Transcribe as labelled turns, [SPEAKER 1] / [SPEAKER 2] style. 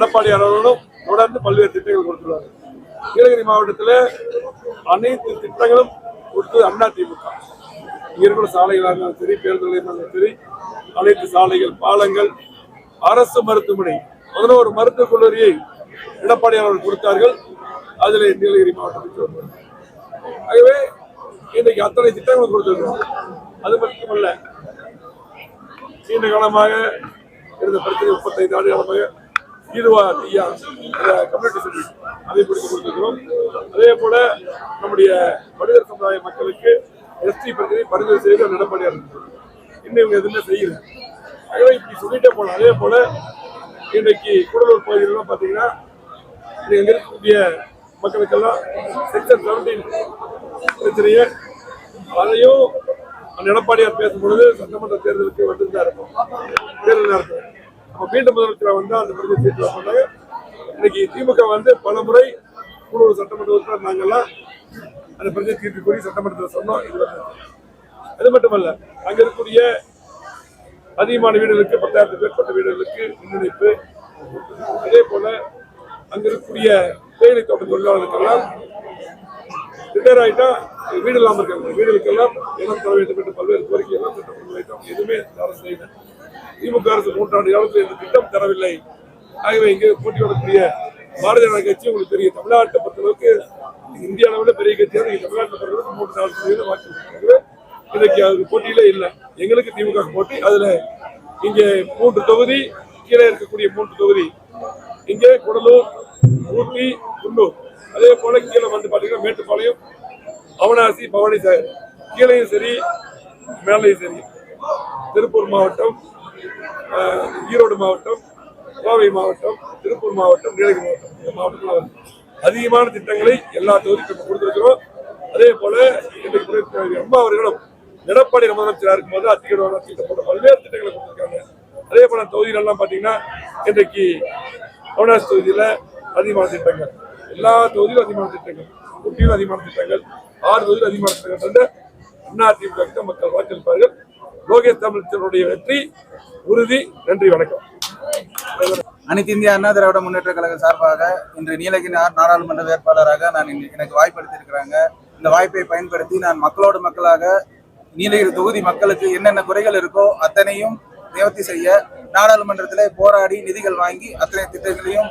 [SPEAKER 1] எடப்பாடி அவர்களும் தொடர்ந்து பல்வேறு திட்டங்கள் கொடுத்துள்ளார். நீலகிரி மாவட்டத்தில் அனைத்து திட்டங்களும் கொடுத்தது அண்ணா திமுக. இங்க இருக்கிற சாலைகளாக இருந்தாலும் சரி பேருந்துகளாக இருந்தாலும் சரி அனைத்து சாலைகள் பாலங்கள் அரசு மருத்துவமனை பதினோரு மருத்துவக் கல்லூரியை எடப்பாடி அவர்கள் கொடுத்தார்கள். அதில் நீலகிரி மாவட்டத்துக்கு ஆகவே இன்றைக்கு அத்தனை திட்டங்களும் கொடுத்துருக்கோம் அது மட்டுமல்ல நீண்ட காலமாக இருந்த பிரச்சனை முப்பத்தைந்து ஆண்டு காலமாக ஈதுவா ஐயா கம்யூனிட்டி சர்வீஸ் அதை பிடித்து கொடுத்திருக்கிறோம். அதே போல நம்முடைய மனிதர் சமுதாய மக்களுக்கு எஸ்டி பிரச்சனை பரிந்துரை செய்து நடப்படியாக இருக்கிறது இன்னும் இவங்க எதுவுமே செய்யல. ஆகவே இப்படி சொல்லிட்டே போகலாம். அதே போல இன்றைக்கு கூடலூர் பகுதியிலாம் பார்த்தீங்கன்னா இங்கே எங்க இருக்கக்கூடிய மக்களுக்கெல்லாம் செக்ஷன் செவன்டீன் பிரச்சனையை அதையும் எடப்பாடியார் பேசும்பொழுது சட்டமன்ற தேர்தலுக்கு வந்திருந்தா இருக்கும். தேர்தல் நடத்தும் மீண்டும் முதலமைச்சர் வந்து அந்த பிரச்சனை சீட்டில் பண்ணாங்க இன்னைக்கு திமுக வந்து பல முறை கூடலூர் சட்டமன்ற உறுப்பினர் நாங்கெல்லாம் அந்த பிரச்சனை தீர்த்து கூறி சட்டமன்றத்தில் சொன்னோம். இது அது மட்டுமல்ல அங்கே இருக்கக்கூடிய அதிகமான வீடுகளுக்கு பத்தாயிரத்துக்கு மேற்பட்ட வீடுகளுக்கு முன்னெடுப்பு அதே போல அங்க இருக்கக்கூடிய தேயிலை தோட்ட தொழிலாளர்களுக்கெல்லாம் ரிட்டையர் ஆகிட்டா வீடு இல்லாமல் இருக்காங்க வீடுகளுக்கெல்லாம் இடம் தர வேண்டும் என்று பல்வேறு கோரிக்கை எல்லாம் திட்டம் கொண்டு வைத்தோம் எதுவுமே இந்த அரசு செய்யல. திமுக அரசு மூன்றாண்டு காலத்தில் இந்த திட்டம் தரவில்லை. ஆகவே இங்கே போட்டி வரக்கூடிய பாரதிய ஜனதா கட்சி உங்களுக்கு தெரியும். தமிழ்நாட்டை பொறுத்தளவுக்கு இந்திய அளவில் பெரிய கட்சியாக நீங்கள் தமிழ்நாட்டை பொறுத்தளவுக்கு மூன்று நாலு சதவீதம் வாக்கு இன்றைக்கு அது போட்டியிலே இல்லை. எங்களுக்கு திமுக போட்டி அதில் இங்கே மூன்று தொகுதி கீழே இருக்கக்கூடிய மூன்று தொகுதி. இங்கே குடலூர் ஊட்டி குன்னூர். அதே போல கீழே வந்து பார்த்தீங்கன்னா மேட்டுப்பாளையம் அவனாசி பவானி சாகர் கீழையும் சரி மேலையும் சரி திருப்பூர் மாவட்டம் ஈரோடு மாவட்டம் கோவை மாவட்டம் திருப்பூர் மாவட்டம் நீலகிரி மாவட்டம். இந்த மாவட்டத்தில் அதிகமான திட்டங்களை எல்லா தொகுதிக்கும் நம்ம கொடுத்திருக்கிறோம். அதே போல இன்றைக்கு புரட்சித் அம்மா அவர்களும் எடப்பாடி முதலமைச்சராக இருக்கும்போது அத்திகட திட்டம் போட்ட பல்வேறு திட்டங்களை கொடுத்துருக்காங்க. அதே போல தொகுதிகளெல்லாம் பார்த்தீங்கன்னா இன்றைக்கு அவனாசி தொகுதியில் அதிகமான திட்டங்கள். எல்லா தொகுதியிலும் அதிகமான திட்டங்கள் ஊட்டியிலும் அதிகமான திட்டங்கள் ஆறு தொகுதியில் அதிகமான திட்டங்கள் வந்து அண்ணா திமுக மக்கள் வாக்களிப்பார்கள் லோகேஷ் தமிழ்ச்சனுடைய வெற்றி உறுதி நன்றி வணக்கம்.
[SPEAKER 2] அனைத்து இந்திய அண்ணா திராவிட முன்னேற்ற கழக சார்பாக இன்று நீலகிரி நாடாளுமன்ற வேட்பாளராக நான் இன்னைக்கு- எனக்கு வாய்ப்பளித்திருக்கிறாங்க இந்த வாய்ப்பை பயன்படுத்தி நான் மக்களோடு மக்களாக நீலகிரி தொகுதி மக்களுக்கு என்னென்ன குறைகள் இருக்கோ அத்தனையும் நிவர்த்தி செய்ய நாடாளுமன்றத்தில் போராடி நிதிகள் வாங்கி அத்தனை திட்டங்களையும்